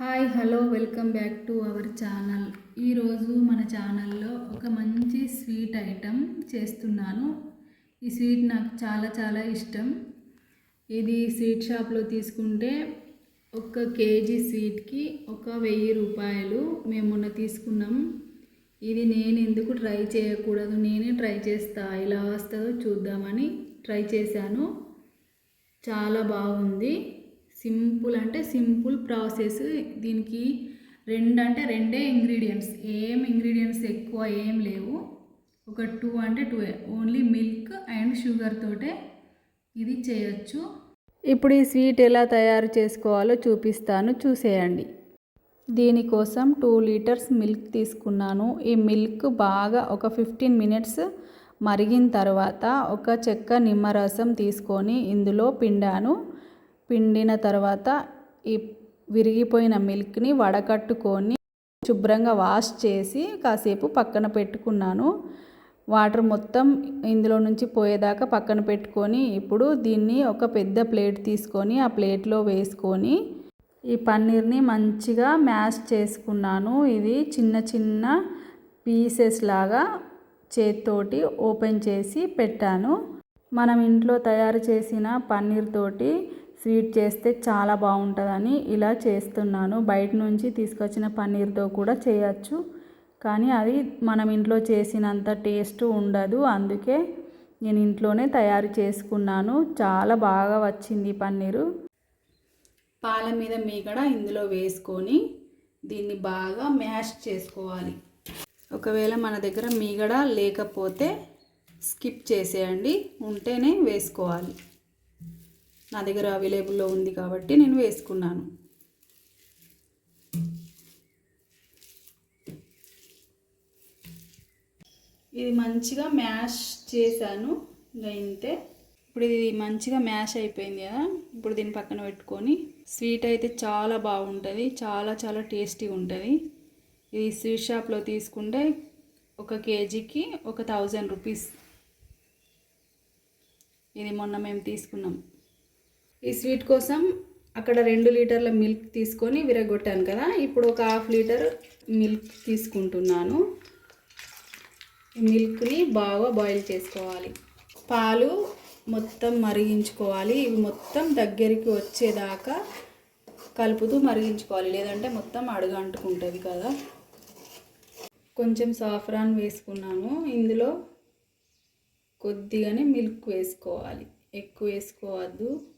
Hi hello welcome back to our channel. ఈరోజు మన ఛానల్లో ఒక మంచి స్వీట్ ఐటెం చేస్తున్నాను. ఈ స్వీట్ నాకు చాలా చాలా ఇష్టం. ఇది స్వీట్ షాప్లో తీసుకుంటే ఒక కేజీ స్వీట్కి ఒక వెయ్యి రూపాయలు మేము మొన్న తీసుకున్నాం. ఇది నేను ఎందుకు ట్రై చేయకూడదు నేనే ట్రై చేస్తా ఎలా వస్తుందో చూద్దామని ట్రై చేశాను. చాలా బాగుంది. సింపుల్ అంటే సింపుల్ ప్రాసెస్. దీనికి రెండు అంటే రెండే ఇంగ్రీడియంట్స్. ఏం ఇంగ్రీడియంట్స్ ఎక్కువ ఏం లేవు. ఒక టూ అంటే two only milk and sugar తోటే ఇది చేయొచ్చు. ఇప్పుడు ఈ స్వీట్ ఎలా తయారు చేసుకోవాలో చూపిస్తాను. చూసేయండి. దీనికోసం టూ లీటర్స్ మిల్క్ తీసుకున్నాను. ఈ మిల్క్ బాగా ఒక ఫిఫ్టీన్ మినిట్స్ మరిగిన తర్వాత ఒక చెక్క నిమ్మరసం తీసుకొని ఇందులో పిండాను. పిండిన తర్వాత ఈ విరిగిపోయిన మిల్క్ని వడకట్టుకొని శుభ్రంగా వాష్ చేసి కాసేపు పక్కన పెట్టుకున్నాను. వాటర్ మొత్తం ఇందులో నుంచి పోయేదాకా పక్కన పెట్టుకొని ఇప్పుడు దీన్ని ఒక పెద్ద ప్లేట్ తీసుకొని ఆ ప్లేట్లో వేసుకొని ఈ పన్నీర్ని మంచిగా మ్యాష్ చేసుకున్నాను. ఇది చిన్న చిన్న పీసెస్ లాగా చేత్తోటి ఓపెన్ చేసి పెట్టాను. మనం ఇంట్లో తయారు చేసిన పన్నీర్ తోటి స్వీట్ చేస్తే చాలా బాగుంటుందని ఇలా చేస్తున్నాను. బయట నుంచి తీసుకొచ్చిన పన్నీర్తో కూడా చేయొచ్చు. కానీ అది మనం ఇంట్లో చేసినంత టేస్ట్ ఉండదు. అందుకే నేను ఇంట్లోనే తయారు చేసుకున్నాను. చాలా బాగా వచ్చింది పన్నీరు. పాల మీద మీగడ ఇందులో వేసుకొని దీన్ని బాగా మ్యాష్ చేసుకోవాలి. ఒకవేళ మన దగ్గర మీగడ లేకపోతే స్కిప్ చేసేయండి. ఉంటేనే వేసుకోవాలి. నా దగ్గర అవైలబుల్లో ఉంది కాబట్టి నేను వేసుకున్నాను. ఇది మంచిగా మ్యాష్ చేశాను. అయితే ఇంతే. ఇప్పుడు ఇది మంచిగా మ్యాష్ అయిపోయింది కదా. ఇప్పుడు దీన్ని పక్కన పెట్టుకొని స్వీట్ అయితే చాలా బాగుంటుంది. చాలా చాలా టేస్టీ ఉంటుంది. ఇది స్వీట్ షాప్లో తీసుకుంటే ఒక కేజీకి ఒక థౌజండ్ రూపీస్. ఇది మొన్న మేము తీసుకున్నాం. ఈ స్వీట్ కోసం అక్కడ రెండు లీటర్ల మిల్క్ తీసుకొని విరగొట్టాను కదా. ఇప్పుడు ఒక హాఫ్ లీటర్ మిల్క్ తీసుకుంటున్నాను. మిల్క్ని బాగా బాయిల్ చేసుకోవాలి. పాలు మొత్తం మరిగించుకోవాలి. ఇవి మొత్తం దగ్గరికి వచ్చేదాకా కలుపుతూ మరిగించుకోవాలి. లేదంటే మొత్తం అడుగంటుకుంటుంది కదా. కొంచెం సాఫ్రాన్ వేసుకున్నాము ఇందులో కొద్దిగానే మిల్క్ వేసుకోవాలి. ఎక్కువ వేసుకోవద్దు.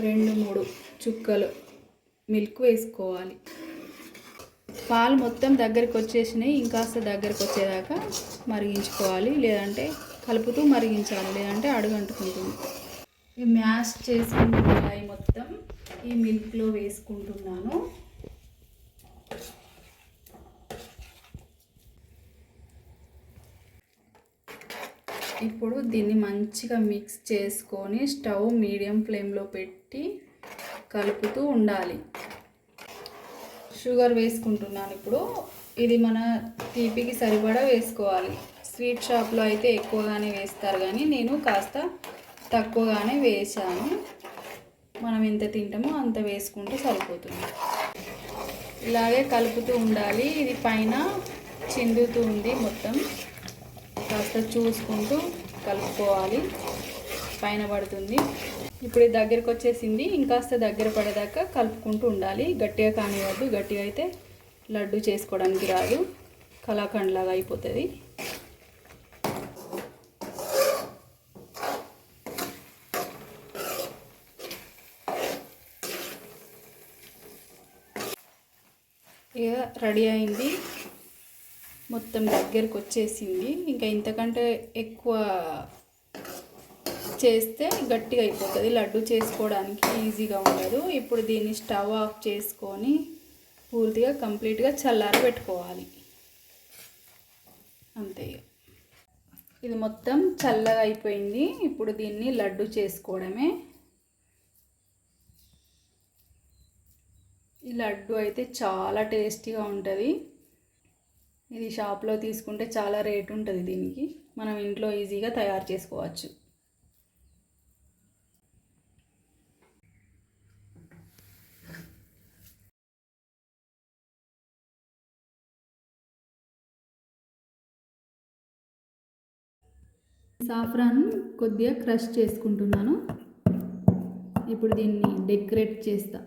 రెండు మూడు చుక్కలు మిల్క్ వేసుకోవాలి. పాలు మొత్తం దగ్గరికి వచ్చేసినాయి. ఇంకాస్త దగ్గరికి వచ్చేదాకా మరిగించుకోవాలి. లేదంటే కలుపుతూ మరిగించాలి. లేదంటే అడుగంటుకుంటుంది. ఈ మ్యాష్ చేసుకున్న మిఠాయి మొత్తం ఈ మిల్క్లో వేసుకుంటున్నాను. ఇప్పుడు దీన్ని మంచిగా మిక్స్ చేసుకొని స్టవ్ మీడియం ఫ్లేమ్లో పెట్టి కలుపుతూ ఉండాలి. షుగర్ వేసుకుంటున్నాను ఇప్పుడు. ఇది మన తీపికి సరిపడా వేసుకోవాలి. స్వీట్ షాప్లో అయితే ఎక్కువగానే వేస్తారు కానీ నేను కాస్త తక్కువగానే వేసాను మనం ఎంత తింటామో అంత వేసుకుంటే సరిపోతుంది. ఇలాగే కలుపుతూ ఉండాలి. ఇది పైన చిందుతూ ఉంది మొత్తం. కాస్త చూసుకుంటూ కలుపుకోవాలి. పైన పడుతుంది. ఇప్పుడు దగ్గరకు వచ్చేసింది. ఇంకాస్త దగ్గర పడేదాకా కలుపుకుంటూ ఉండాలి. గట్టిగా కానివ్వద్దు. గట్టిగా అయితే లడ్డు చేసుకోవడానికి రాదు. కలాకండ్ లాగా అయిపోతుంది. ఇక రెడీ అయింది. మొత్తం దగ్గరకు వచ్చేసింది ఇంకా ఇంతకంటే ఎక్కువ చేస్తే గట్టిగా అయిపోతుంది. లడ్డు చేసుకోవడానికి ఈజీగా ఉండదు. ఇప్పుడు దీన్ని స్టవ్ ఆఫ్ చేసుకొని పూర్తిగా కంప్లీట్గా చల్లారి పెట్టుకోవాలి. అంతే ఇది మొత్తం చల్లగా అయిపోయింది. ఇప్పుడు దీన్ని లడ్డు చేసుకోవడమే. ఈ లడ్డు అయితే చాలా టేస్టీగా ఉంటుంది. ఇది షాప్లో తీసుకుంటే చాలా రేటు ఉంటుంది దీనికి. మనం ఇంట్లో ఈజీగా తయారు చేసుకోవచ్చు. సాఫ్రాన్ కొద్దిగా క్రష్ చేసుకుంటున్నాను. ఇప్పుడు దీన్ని డెకరేట్ చేస్తా.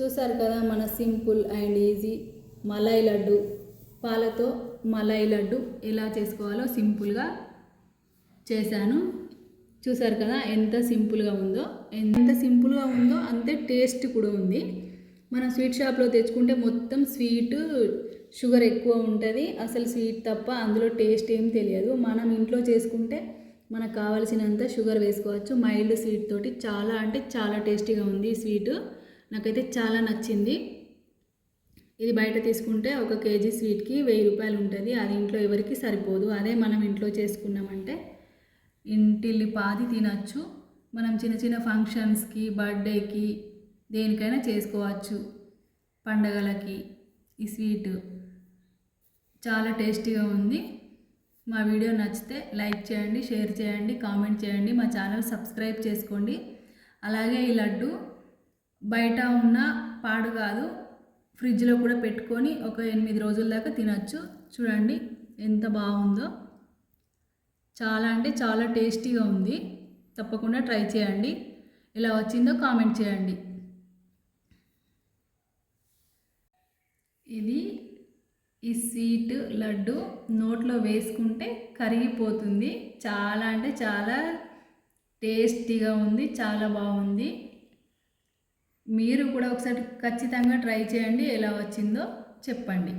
చూసారు కదా మన simple and easy malai laddu. పాలతో మలాయి లడ్డు ఎలా చేసుకోవాలో సింపుల్గా చేశాను. చూసారు కదా ఎంత సింపుల్గా ఉందో. ఎంత సింపుల్గా ఉందో అంతే టేస్ట్ కూడా ఉంది. మనం స్వీట్ షాప్లో తెచ్చుకుంటే మొత్తం స్వీట్ షుగర్ ఎక్కువ ఉంటుంది. అసలు స్వీట్ తప్ప అందులో టేస్ట్ ఏం తెలియదు. మనం ఇంట్లో చేసుకుంటే మనకు కావాల్సినంత షుగర్ వేసుకోవచ్చు. మైల్డ్ స్వీట్ తోటి చాలా అంటే చాలా టేస్టీగా ఉంది ఈ స్వీటు. నాకైతే చాలా నచ్చింది. ఇది బయట తీసుకుంటే ఒక కేజీ స్వీట్కి వెయ్యి రూపాయలు ఉంటుంది. అది ఇంట్లో ఎవరికి సరిపోదు. అదే మనం ఇంట్లో చేసుకున్నామంటే ఇంటిల్లి పాది తినచ్చు. మనం చిన్న చిన్న ఫంక్షన్స్కి బర్త్డేకి దేనికైనా చేసుకోవచ్చు. పండగలకి ఈ స్వీట్ చాలా టేస్టీగా ఉంది. మా వీడియో నచ్చితే లైక్ చేయండి షేర్ చేయండి కామెంట్ చేయండి. మా ఛానల్ సబ్స్క్రైబ్ చేసుకోండి. అలాగే ఈ లడ్డు బయట ఉన్న పాడు కాదు. ఫ్రిడ్జ్లో కూడా పెట్టుకొని ఒక ఎనిమిది రోజుల దాకా తినచ్చు. చూడండి ఎంత బాగుందో. చాలా అంటే చాలా టేస్టీగా ఉంది. తప్పకుండా ట్రై చేయండి. ఎలా వచ్చిందో కామెంట్ చేయండి. ఇది ఈ స్వీట్ లడ్డు నోట్లో వేసుకుంటే కరిగిపోతుంది. చాలా అంటే చాలా టేస్టీగా ఉంది చాలా బాగుంది. మీరు కూడా ఒకసారి ఖచ్చితంగా ట్రై చేయండి ఎలా వచ్చిందో చెప్పండి.